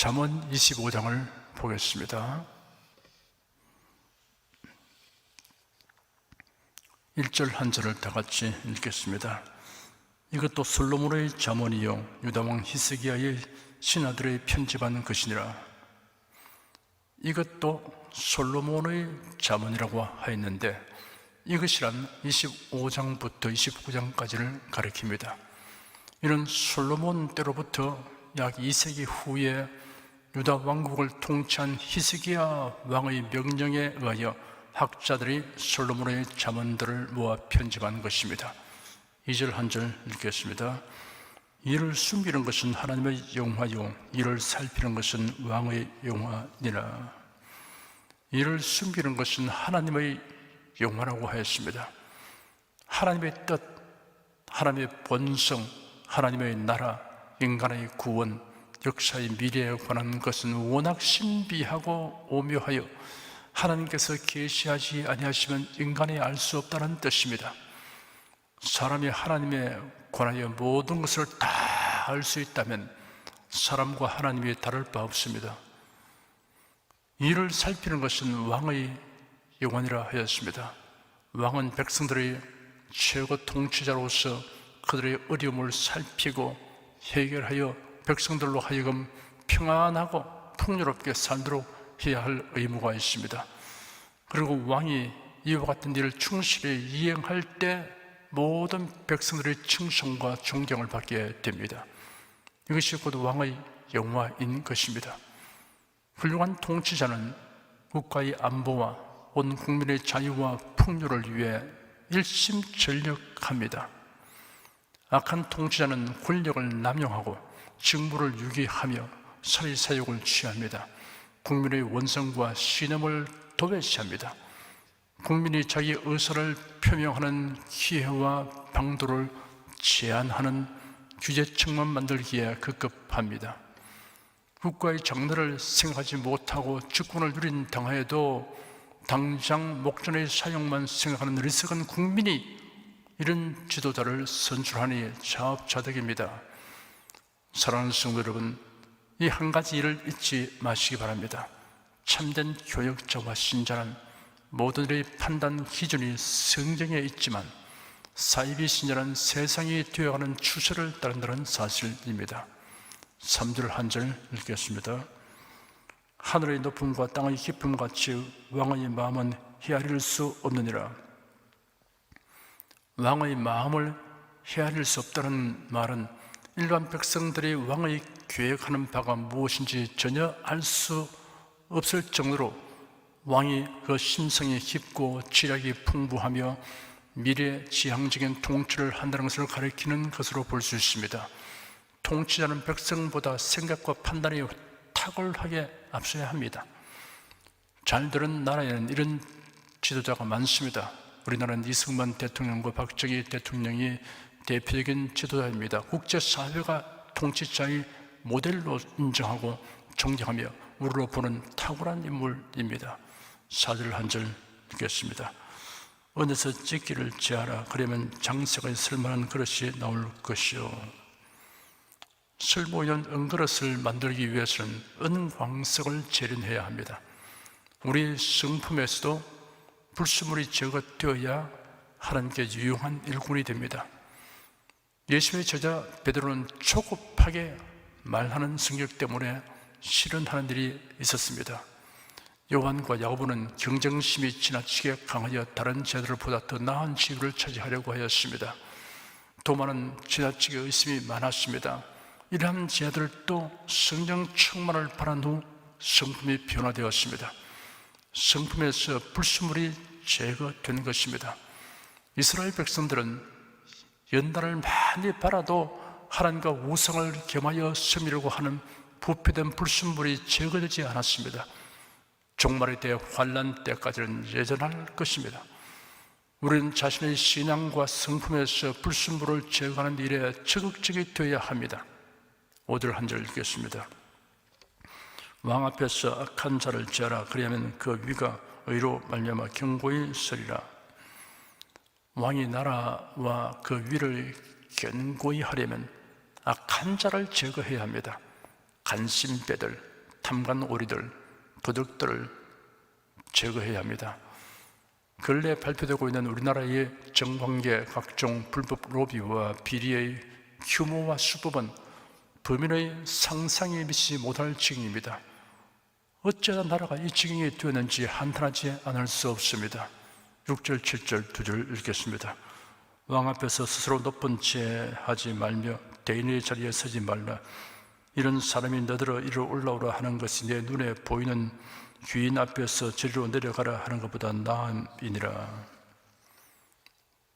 잠언 25장을 보겠습니다. 1절 한 절을 다 같이 읽겠습니다. 이것도 솔로몬의 잠언이요 유다왕 히스기야의 신하들의 편집한 것이니라. 이것도 솔로몬의 잠언이라고 하였는데 이것이란 25장부터 29장까지를 가리킵니다. 이는 솔로몬 때로부터 약 2세기 후에 유다 왕국을 통치한 히스기야 왕의 명령에 의하여 학자들이 솔로몬의 잠언들을 모아 편집한 것입니다. 2절 한 절 읽겠습니다. 이를 숨기는 것은 하나님의 영화요 이를 살피는 것은 왕의 영화니라. 이를 숨기는 것은 하나님의 영화라고 하였습니다. 하나님의 뜻, 하나님의 본성, 하나님의 나라, 인간의 구원, 역사의 미래에 관한 것은 워낙 신비하고 오묘하여 하나님께서 계시하지 아니하시면 인간이 알 수 없다는 뜻입니다. 사람이 하나님에 관하여 모든 것을 다 알 수 있다면 사람과 하나님이 다를 바 없습니다. 이를 살피는 것은 왕의 영원이라 하였습니다. 왕은 백성들의 최고 통치자로서 그들의 어려움을 살피고 해결하여 백성들로 하여금 평안하고 풍요롭게 살도록 해야 할 의무가 있습니다. 그리고 왕이 이와 같은 일을 충실히 이행할 때 모든 백성들의 칭송과 존경을 받게 됩니다. 이것이 곧 왕의 영화인 것입니다. 훌륭한 통치자는 국가의 안보와 온 국민의 자유와 풍요를 위해 일심전력합니다. 악한 통치자는 권력을 남용하고 직무를 유기하며 사리사욕을 취합니다. 국민의 원성과 신념을 도외시합니다. 국민이 자기 의사를 표명하는 기회와 방도를 제한하는 규제책만 만들기에 급급합니다. 국가의 장래를 생각하지 못하고 주권을 누린 당하에도 당장 목전의 사용만 생각하는 리석은 국민이 이런 지도자를 선출하니 자업자득입니다. 사랑하는 성도 여러분, 이 한 가지 일을 잊지 마시기 바랍니다. 참된 교역자와 신자는 모두들의 판단 기준이 성경에 있지만 사이비 신자는 세상이 되어가는 추세를 따른다는 사실입니다. 3절 한절 읽겠습니다. 하늘의 높음과 땅의 깊음 같이 왕의 마음은 헤아릴 수 없느니라. 왕의 마음을 헤아릴 수 없다는 말은 일반 백성들이 왕의 계획하는 바가 무엇인지 전혀 알 수 없을 정도로 왕이 그 심성이 깊고 지략이 풍부하며 미래 지향적인 통치를 한다는 것을 가리키는 것으로 볼 수 있습니다. 통치자는 백성보다 생각과 판단이 탁월하게 앞서야 합니다. 잘 되는 나라에는 이런 지도자가 많습니다. 우리나라는 이승만 대통령과 박정희 대통령이 대표적인 지도자입니다. 국제사회가 통치자의 모델로 인정하고 존경하며 우러러 보는 탁월한 인물입니다. 사절 한 절 읽겠습니다. 어느서 찍기를 제하라. 그러면 장색의 쓸만한 그릇이 나올 것이요. 쓸모있는 은그릇을 만들기 위해서는 은광석을 재련해야 합니다. 우리 성품에서도 불순물이 제거되어야 하나님께 유용한 일꾼이 됩니다. 예수의 제자 베드로는 초급하게 말하는 성격 때문에 실현하는 일이 있었습니다. 요한과 야고보는 경쟁심이 지나치게 강하여 다른 제자들보다 더 나은 지위를 차지하려고 하였습니다. 도마는 지나치게 의심이 많았습니다. 이러한 제자들도 성령 충만을 바란 후 성품이 변화되었습니다. 성품에서 불순물이 제거된 것입니다. 이스라엘 백성들은 연단을 많이 바라도 하나님과 우상을 겸하여 섬기려고 하는 부패된 불순물이 제거되지 않았습니다. 종말의 때 환란 때까지는 예전할 것입니다. 우리는 자신의 신앙과 성품에서 불순물을 제거하는 일에 적극적이 되어야 합니다. 5절 한절 읽겠습니다. 왕 앞에서 악한 자를 제하라 그리하면 그 위가 의로 말미암아 경고히 서리라. 왕이 나라와 그 위를 견고히 하려면 악한 자를 제거해야 합니다. 간신배들, 탐관 오리들, 도둑들을 제거해야 합니다. 근래 발표되고 있는 우리나라의 정관계 각종 불법 로비와 비리의 규모와 수법은 범인의 상상에 미치지 못할 지경입니다. 어쩌다 나라가 이 지경에 되었는지 한탄하지 않을 수 없습니다. 6절, 7절 두 줄 읽겠습니다. 왕 앞에서 스스로 높은 채 하지 말며 대인의 자리에 서지 말라. 이런 사람이 너더러 이리 올라오라 하는 것이 내 눈에 보이는 귀인 앞에서 저리로 내려가라 하는 것보다 나음이니라.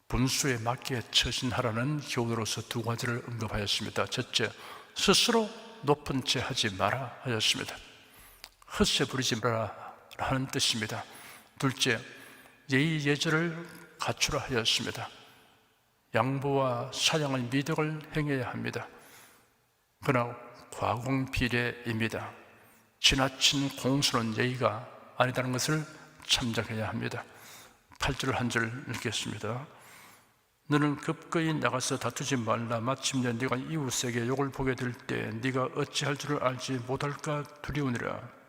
분수에 맞게 처신하라는 교훈으로서 두 가지를 언급하였습니다. 첫째, 스스로 높은 채 하지 마라 하였습니다. 헛세 부리지 마라 하는 뜻입니다. 둘째, 예의 예절을 갖추라 하였습니다. 양보와 사랑의 미덕을 행해야 합니다. 그러나 과공비례입니다. 지나친 공수는 예의가 아니다는 것을 참작해야 합니다. 8절 한절 읽겠습니다. 너는 급거이 나가서 다투지 말라 마침내 네가 이웃에게 욕을 보게 될 때 네가 어찌할 줄을 알지 못할까 두려우니라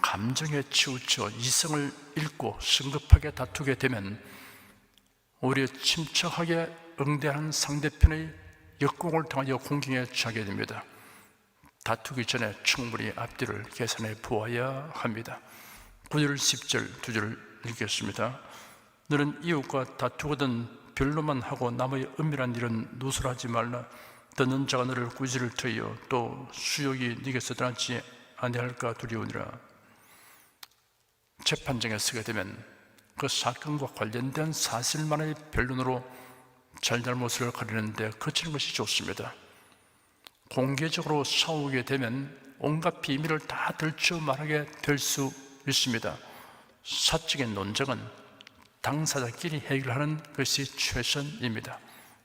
감정에 치우쳐 이성을 잃고 성급하게 다투게 되면 오히려 침착하게 응대하는 상대편의 역공을 통하여 공경에 처하게 됩니다. 다투기 전에 충분히 앞뒤를 계산해 보아야 합니다. 9절 10절 두절 읽겠습니다. 너는 이웃과 다투거든 별로만 하고 남의 은밀한 일은 누설하지 말라. 듣는 자가 너를 꾸지를 트여 또 수욕이 네게서 떠나지 아니할까 두려우니라. 재판정에 서게 되면 그 사건과 관련된 사실만의 변론으로 잘잘못을 가리는데 거치는 것이 좋습니다. 공개적으로 싸우게 되면 온갖 비밀을 다 들춰 말하게 될 수 있습니다. 사적인 논쟁은 당사자끼리 해결하는 것이 최선입니다.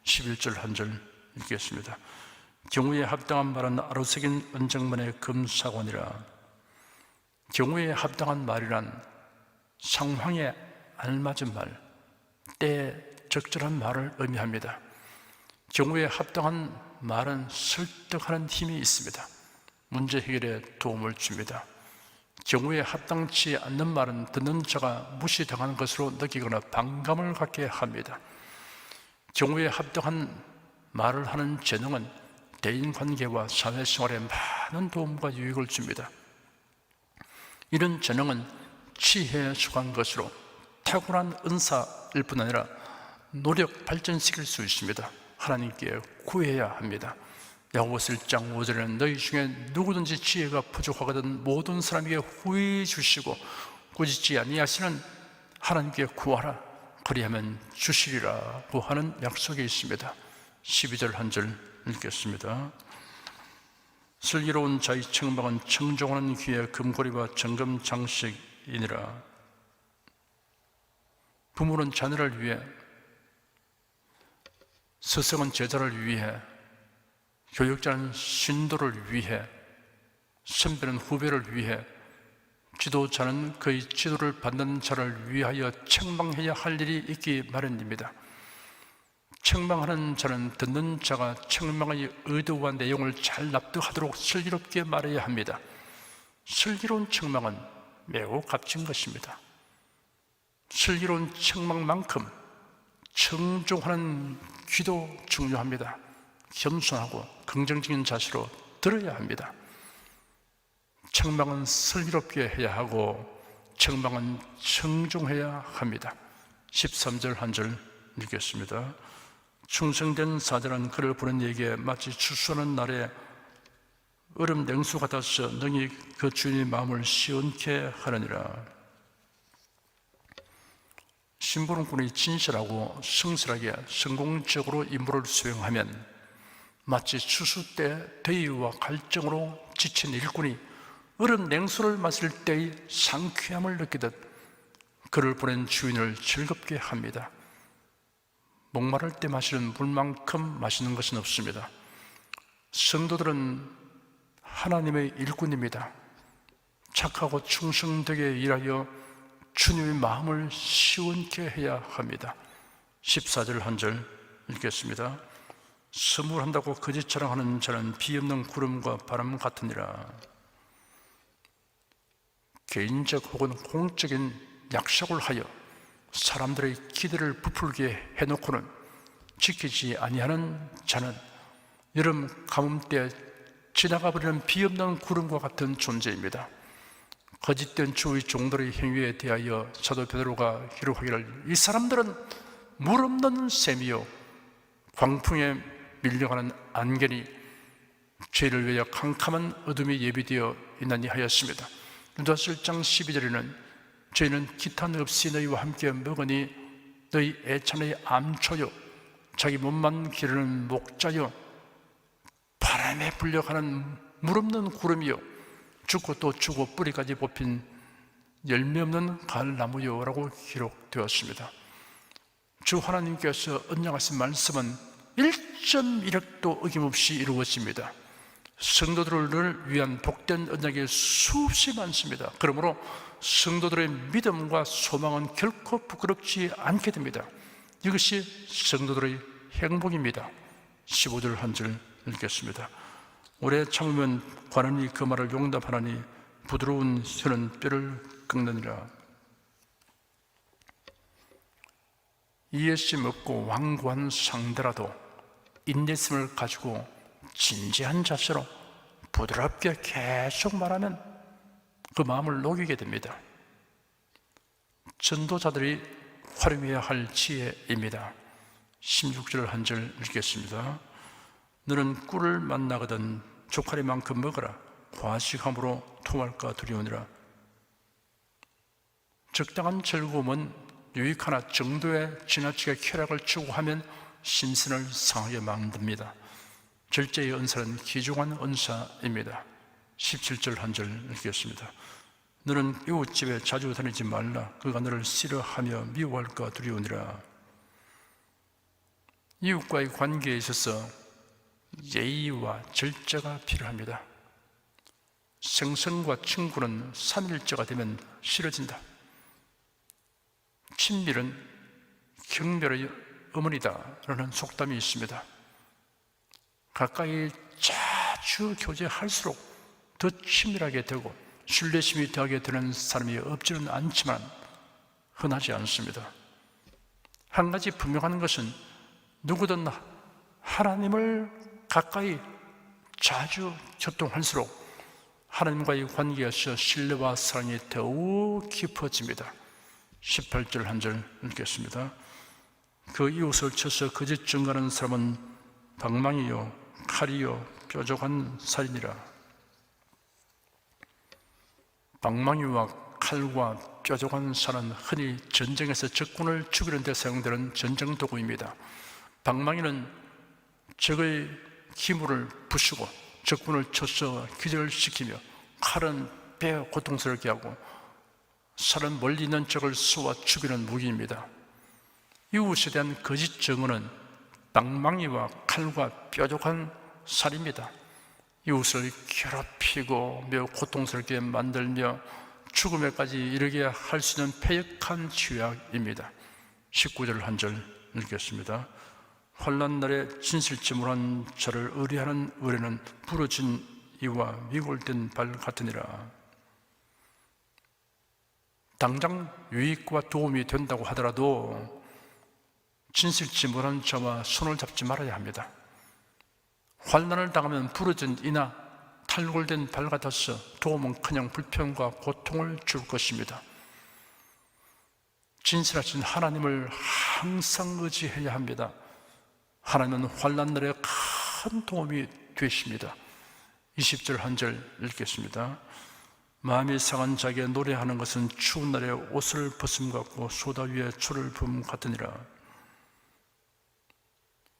11절 한 절 읽겠습니다. 경우에 합당한 말은 아로새긴 은정만의 금사관이라 경우에 합당한 말이란 상황에 알맞은 말, 때에 적절한 말을 의미합니다. 경우에 합당한 말은 설득하는 힘이 있습니다. 문제 해결에 도움을 줍니다. 경우에 합당치 않는 말은 듣는 자가 무시당하는 것으로 느끼거나 반감을 갖게 합니다. 경우에 합당한 말을 하는 재능은 대인 관계와 사회생활에 많은 도움과 유익을 줍니다. 이런 재능은 치해에 속한 것으로 탁월한 은사일 뿐 아니라 노력 발전시킬 수 있습니다. 하나님께 구해야 합니다. 야고보서 1장 5절에는 너희 중에 누구든지 지혜가 부족하거든 모든 사람에게 후히 주시고 꾸짖지 아니하시는 하나님께 구하라 그리하면 주시리라고 하는 약속이 있습니다. 12절 한 절 읽겠습니다. 슬기로운 자의 청방은 청종하는 귀에 금고리와 정금 장식이니라. 부모는 자녀를 위해 스승은 제자를 위해 교육자는 신도를 위해 선배는 후배를 위해 지도자는 그의 지도를 받는 자를 위하여 책망해야 할 일이 있기 마련입니다. 책망하는 자는 듣는 자가 책망의 의도와 내용을 잘 납득하도록 슬기롭게 말해야 합니다. 슬기로운 책망은 매우 값진 것입니다. 슬기로운 책망만큼 청종하는 귀도 중요합니다. 겸손하고 긍정적인 자세로 들어야 합니다. 책망은 슬기롭게 해야 하고 책망은 청종해야 합니다. 13절 한 절 읽겠습니다. 충성된 사자는 그를 보는 이에게 마치 추수하는 날에 얼음 냉수 같아서 능히 그 주인의 마음을 시원케 하느니라. 신부름꾼이 진실하고 성실하게 성공적으로 임무를 수행하면 마치 추수 때 대의와 갈증으로 지친 일꾼이 얼음 냉수를 마실 때의 상쾌함을 느끼듯 그를 보낸 주인을 즐겁게 합니다. 목마를 때 마시는 물만큼 마시는 것은 없습니다. 성도들은 하나님의 일꾼입니다. 착하고 충성되게 일하여 주님의 마음을 시원케 해야 합니다. 14절 한 절 읽겠습니다. 선물한다고 거짓 자랑하는 자는 비 없는 구름과 바람 같으니라. 개인적 혹은 공적인 약속을 하여 사람들의 기대를 부풀게 해놓고는 지키지 아니하는 자는 여름 가뭄 때 지나가 버리는 비 없는 구름과 같은 존재입니다. 거짓된 주의 종들의 행위에 대하여 사도 베드로가 기록하기를 이 사람들은 물 없는 셈이요 광풍에 밀려가는 안개니 죄를 위하여 캄캄한 어둠이 예비되어 있나니 하였습니다. 누다서 1장 12절에는 저희는 기탄 없이 너희와 함께 먹으니 너희 애찬의 암초요 자기 몸만 기르는 목자요 바람에 불려가는 물 없는 구름이요 죽고 또 죽고 뿌리까지 뽑힌 열매 없는 가을나무요라고 기록되었습니다. 주 하나님께서 언약하신 말씀은 1.1획도 어김없이 이루어집니다. 성도들을 위한 복된 언약이 수없이 많습니다. 그러므로 성도들의 믿음과 소망은 결코 부끄럽지 않게 됩니다. 이것이 성도들의 행복입니다. 15절 한절 읽겠습니다. 오래 참으면 관원이 그 말을 용답하나니 부드러운 혀는 뼈를 꺾느니라. 이해심 없고 완고한 상대라도 인내심을 가지고 진지한 자세로 부드럽게 계속 말하면 그 마음을 녹이게 됩니다. 전도자들이 활용해야 할 지혜입니다. 16절 한 절 읽겠습니다. 너는 꿀을 만나거든 조카리만큼 먹어라. 과식함으로 통할까 두려우니라. 적당한 즐거움은 유익하나 정도의 지나치게 쾌락을 추구하면 심신을 상하게 만듭니다. 절제의 은사는 귀중한 은사입니다. 17절 한 절 읽겠습니다. 너는 이웃집에 자주 다니지 말라. 그가 너를 싫어하며 미워할까 두려우니라. 이웃과의 관계에 있어서 예의와 절제가 필요합니다. 생선과 친구는 삼일째가 되면 싫어진다. 친밀은 경멸의 어머니다라는 속담이 있습니다. 가까이 자주 교제할수록 더 친밀하게 되고 신뢰심이 더하게 되는 사람이 없지는 않지만 흔하지 않습니다. 한 가지 분명한 것은 누구든 하나님을 가까이 자주 교통할수록 하나님과의 관계에서 신뢰와 사랑이 더욱 깊어집니다. 18절 한 절 읽겠습니다. 그 이웃을 쳐서 거짓 증가하는 사람은 방망이요 칼이요 뾰족한 살이니라. 방망이와 칼과 뾰족한 살은 흔히 전쟁에서 적군을 죽이는 데 사용되는 전쟁 도구입니다. 방망이는 적의 기물을 부수고 적군을 쳐서 기절시키며 칼은 배 고통스럽게 하고 살은 멀리 있는 적을 쏘아 죽이는 무기입니다. 이웃에 대한 거짓 증언은 방망이와 칼과 뾰족한 살입니다. 이웃을 괴롭히고 매우 고통스럽게 만들며 죽음에까지 이르게 할 수 있는 패역한 죄악입니다. 19절 한 절 읽겠습니다. 환란 날에 진실지물한 자를 의뢰하는 의뢰는 부러진 이와 미골된 발 같으니라. 당장 유익과 도움이 된다고 하더라도 진실지 못한 자와 손을 잡지 말아야 합니다. 환난을 당하면 부러진 이나 탈골된 발 같아서 도움은 그냥 불평과 고통을 줄 것입니다. 진실하신 하나님을 항상 의지해야 합니다. 하나님은 환난 날에 큰 도움이 되십니다. 20절 한 절 읽겠습니다. 마음이 상한 자에게 노래하는 것은 추운 날에 옷을 벗음 같고 소다 위에 초를 부음 같으니라.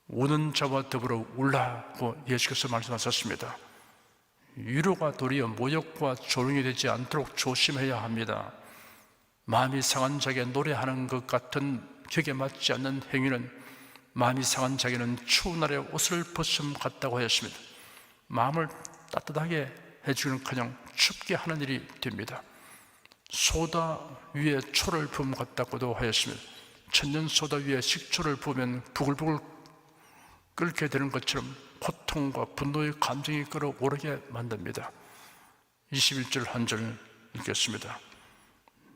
우는 자와 더불어 울라고 예수께서 말씀하셨습니다. 위로가 도리어 모욕과 조롱이 되지 않도록 조심해야 합니다. 마음이 상한 자에게 노래하는 것 같은 격에 맞지 않는 행위는 마음이 상한 자에게는 추운 날에 옷을 벗음 같다고 하였습니다. 마음을 따뜻하게 해주는 그냥 춥게 하는 일이 됩니다. 소다 위에 초를 부음 같다고도 하였습니다. 천년 소다 위에 식초를 부으면 부글부글 끓게 되는 것처럼 고통과 분노의 감정이 끌어오르게 만듭니다. 21절 한 절 읽겠습니다.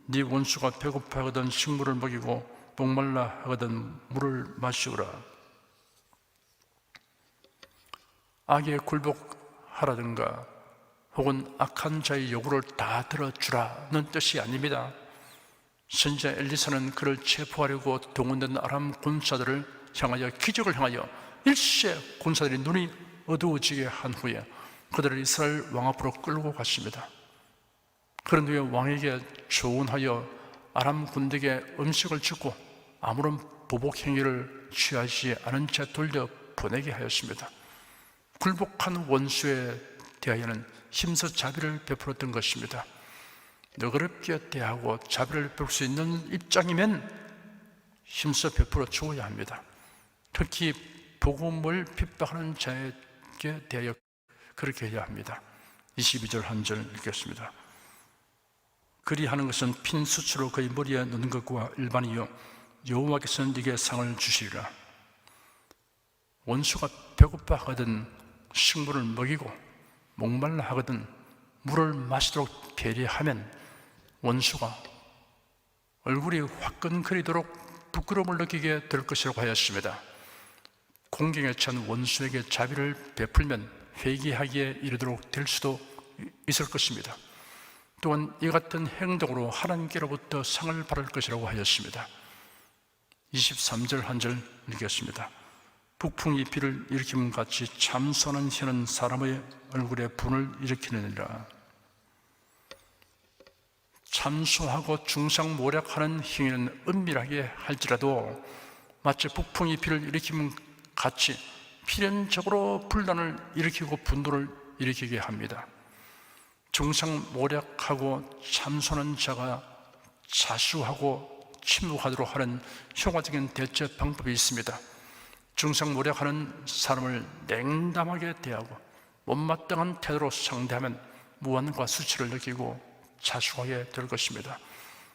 네 원수가 배고파하거든 식물을 먹이고 목말라 하거든 물을 마시오라. 악에 굴복하라든가 혹은 악한 자의 요구를 다 들어주라는 뜻이 아닙니다. 선지자 엘리사는 그를 체포하려고 동원된 아람 군사들을 향하여 기적을 향하여 일시에 군사들이 눈이 어두워지게 한 후에 그들을 이스라엘 왕 앞으로 끌고 갔습니다. 그런 후에 왕에게 조언하여 아람 군대에게 음식을 주고 아무런 보복 행위를 취하지 않은 채 돌려 보내게 하였습니다. 굴복한 원수에 대하여는 힘써 자비를 베풀었던 것입니다. 너그럽게 대하고 자비를 베풀 수 있는 입장이면 힘써 베풀어 주어야 합니다. 특히 복음을 핍박하는 자에게 대하여 그렇게 해야 합니다. 22절 한 절 읽겠습니다. 그리하는 것은 핀 수치로 그의 머리에 넣는 것과 일반이요 여호와께서는 네게 상을 주시리라. 원수가 배고파 하거든 식물을 먹이고 목말라 하거든 물을 마시도록 배려하면 원수가 얼굴이 화끈거리도록 부끄러움을 느끼게 될 것이라고 하였습니다. 공경에 찬 원수에게 자비를 베풀면 회개하기에 이르도록 될 수도 있을 것입니다. 또한 이 같은 행동으로 하나님께로부터 상을 받을 것이라고 하였습니다. 23절 한 절 읽겠습니다. 북풍이 비를 일으킴 같이 참선한 혀는 사람의 얼굴에 분을 일으키느니라. 참소하고 중상 모략하는 행위는 은밀하게 할지라도 마치 북풍이 비를 일으킴 같이 필연적으로 분란을 일으키고 분노를 일으키게 합니다. 중상 모략하고 참선한 자가 자수하고 침묵하도록 하는 효과적인 대처 방법이 있습니다. 중상 모략하는 사람을 냉담하게 대하고 못마땅한 태도로 상대하면 무한과 수치를 느끼고 자수하게 될 것입니다.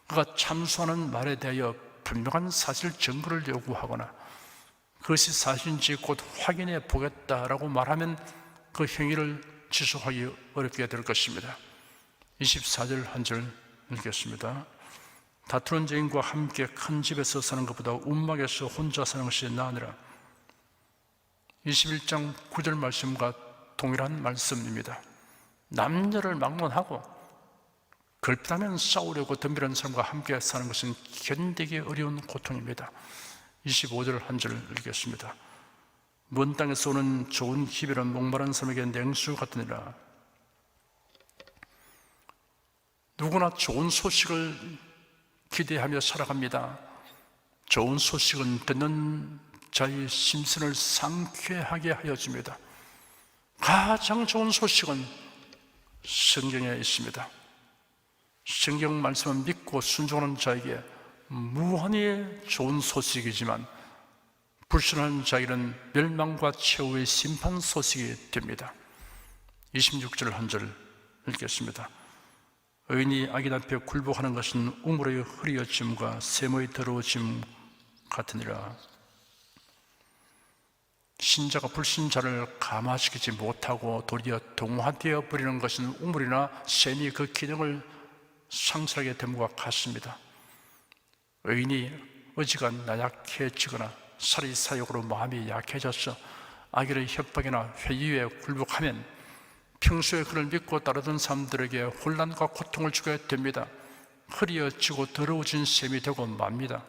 그가 참수하는 말에 대하여 분명한 사실 증거를 요구하거나 그것이 사실인지 곧 확인해 보겠다라고 말하면 그 행위를 지속하기 어렵게 될 것입니다. 24절 한 절 읽겠습니다. 다투는 죄인과 함께 큰 집에서 사는 것보다 움막에서 혼자 사는 것이 나으니라. 21장 9절 말씀과 동일한 말씀입니다. 남녀를 막론하고 걸핏하면 싸우려고 덤비는 사람과 함께 사는 것은 견디기 어려운 고통입니다. 25절 한 절 읽겠습니다. 먼 땅에서 오는 좋은 기별은 목마른 사람에게 냉수 같으니라. 누구나 좋은 소식을 기대하며 살아갑니다. 좋은 소식은 듣는 자의 심신을 상쾌하게 하여 줍니다. 가장 좋은 소식은 성경에 있습니다. 성경 말씀을 믿고 순종하는 자에게 무한히 좋은 소식이지만 불순한 자에게는 멸망과 최후의 심판 소식이 됩니다. 26절 한 절 읽겠습니다. 의인이 악인 앞에 굴복하는 것은 우물의 흐리어짐과 세모의 더러워짐 같으니라. 신자가 불신자를 감화시키지 못하고 도리어 동화되어 버리는 것은 우물이나 샘이 그 기능을 상실하게 됨과 같습니다. 의인이 의지가 나약해지거나 살이 사욕으로 마음이 약해져서 악의의 협박이나 회유에 굴복하면 평소에 그를 믿고 따르던 사람들에게 혼란과 고통을 주게 됩니다. 흐리어지고 더러워진 셈이 되고 맙니다.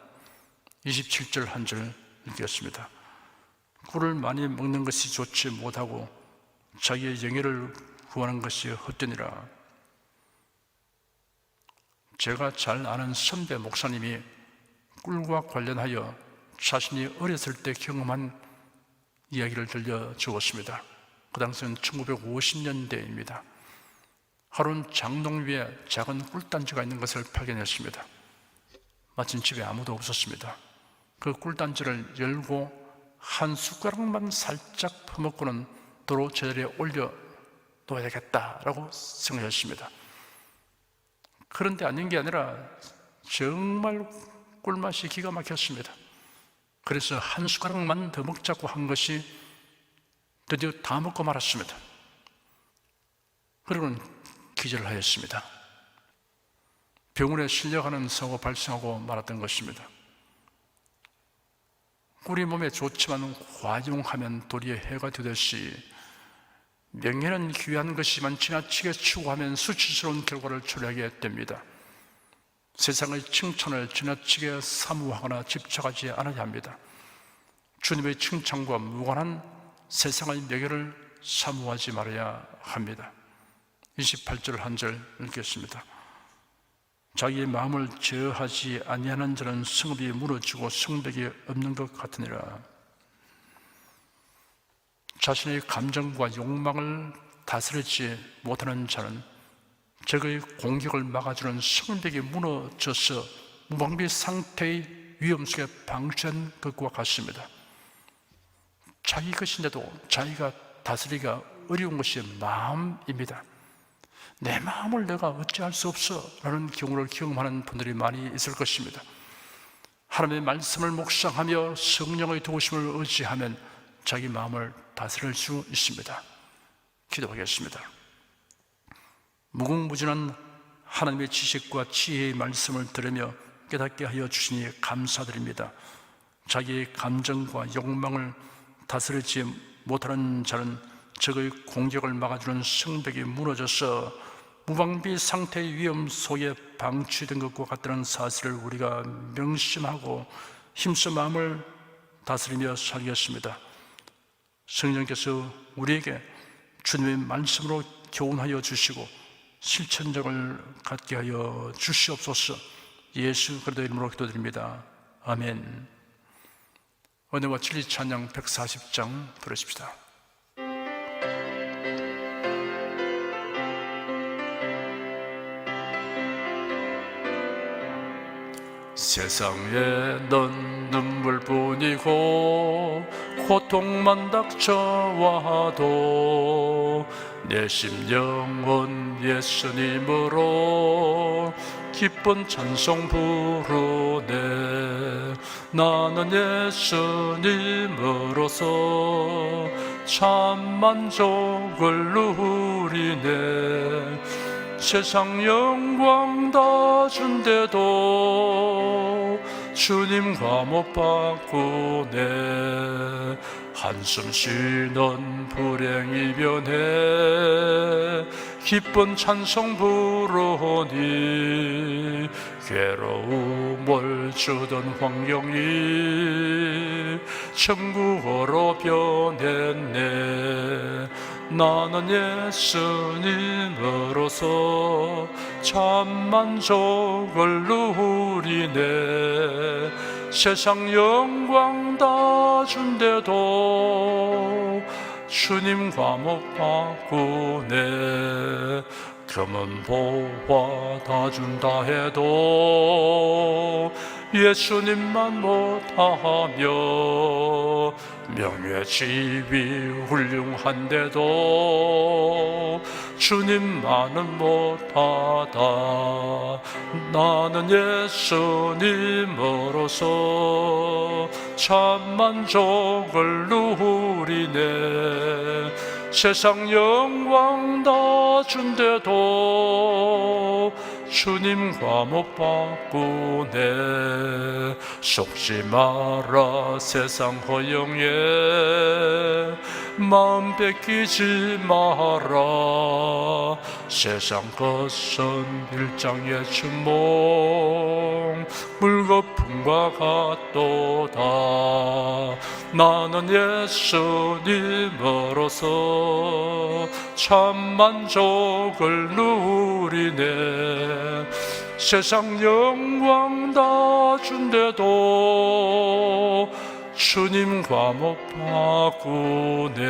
27절 한절 읽겠습니다. 꿀을 많이 먹는 것이 좋지 못하고 자기의 영예를 구하는 것이 헛되니라. 제가 잘 아는 선배 목사님이 꿀과 관련하여 자신이 어렸을 때 경험한 이야기를 들려 주었습니다. 그 당시는 1950년대입니다. 하루는 장롱 위에 작은 꿀단지가 있는 것을 발견했습니다. 마침 집에 아무도 없었습니다. 그 꿀단지를 열고 한 숟가락만 살짝 퍼먹고는 도로 제자리에 올려 놓아야겠다라고 생각했습니다. 그런데 아닌 게 아니라 정말 꿀맛이 기가 막혔습니다. 그래서 한 숟가락만 더 먹자고 한 것이 드디어 다 먹고 말았습니다. 그리고는 기절하였습니다. 병원에 실려가는 사고 발생하고 말았던 것입니다. 우리 몸에 좋지만 과용하면 도리에 해가 되듯이 명예는 귀한 것이지만 지나치게 추구하면 수치스러운 결과를 초래하게 됩니다. 세상의 칭찬을 지나치게 사무하거나 집착하지 않아야 합니다. 주님의 칭찬과 무관한 세상의 명예를 사무하지 말아야 합니다. 28절 한 절 읽겠습니다. 자기의 마음을 제어하지 아니하는 자는 성읍이 무너지고 성벽이 없는 것 같으니라. 자신의 감정과 욕망을 다스리지 못하는 자는 적의 공격을 막아주는 성벽이 무너져서 무방비 상태의 위험 속에 방치한 것과 같습니다. 자기 것인데도 자기가 다스리기가 어려운 것이 마음입니다. 내 마음을 내가 어찌할 수 없어 라는 경우를 경험하는 분들이 많이 있을 것입니다. 하나님의 말씀을 묵상하며 성령의 도우심을 의지하면 자기 마음을 다스릴 수 있습니다. 기도하겠습니다. 무궁무진한 하나님의 지식과 지혜의 말씀을 들으며 깨닫게 하여 주시니 감사드립니다. 자기의 감정과 욕망을 다스리지 못하는 자는 적의 공격을 막아주는 성벽이 무너져서 무방비 상태의 위험 속에 방치된 것과 같다는 사실을 우리가 명심하고 힘써 마음을 다스리며 살겠습니다. 성령께서 우리에게 주님의 말씀으로 교훈하여 주시고 실천적을 갖게 하여 주시옵소서 예수 그리스도 이름으로 기도드립니다. 아멘. 은혜와 진리 찬양 140장 부르십시다. 세상에 넌 눈물뿐이고 고통만 닥쳐와도 내 심령은 예수님으로 기쁜 찬송 부르네. 나는 예수님으로서 참 만족을 누리네. 세상 영광 다 준대도 주님과 못 바꾸네 한숨 쉬는 불행 이 변해 기쁜 찬송 부르니 괴로움을 주던 환경이 천국으로 변했네. 나는 예수님으로서 참 만족을 누리네 세상 영광 다 준대도 주님과 못 바꾸네 금은 보화 다 준다 해도 예수님만 못하며 명예 지위 훌륭한데도 주님만은 못하다. 나는 예수님으로서 참 만족을 누리네. 세상 영광 다 준대도 주님과 못 바꾸네 속지 마라 세상 허영에 마음 뺏기지 마라. 세상 것은 일장의 춘몽 물거품과 같도다. 나는 예수님으로서 참 만족을 누리네. 세상 영광 다 준대도 주님과 못 바꾸네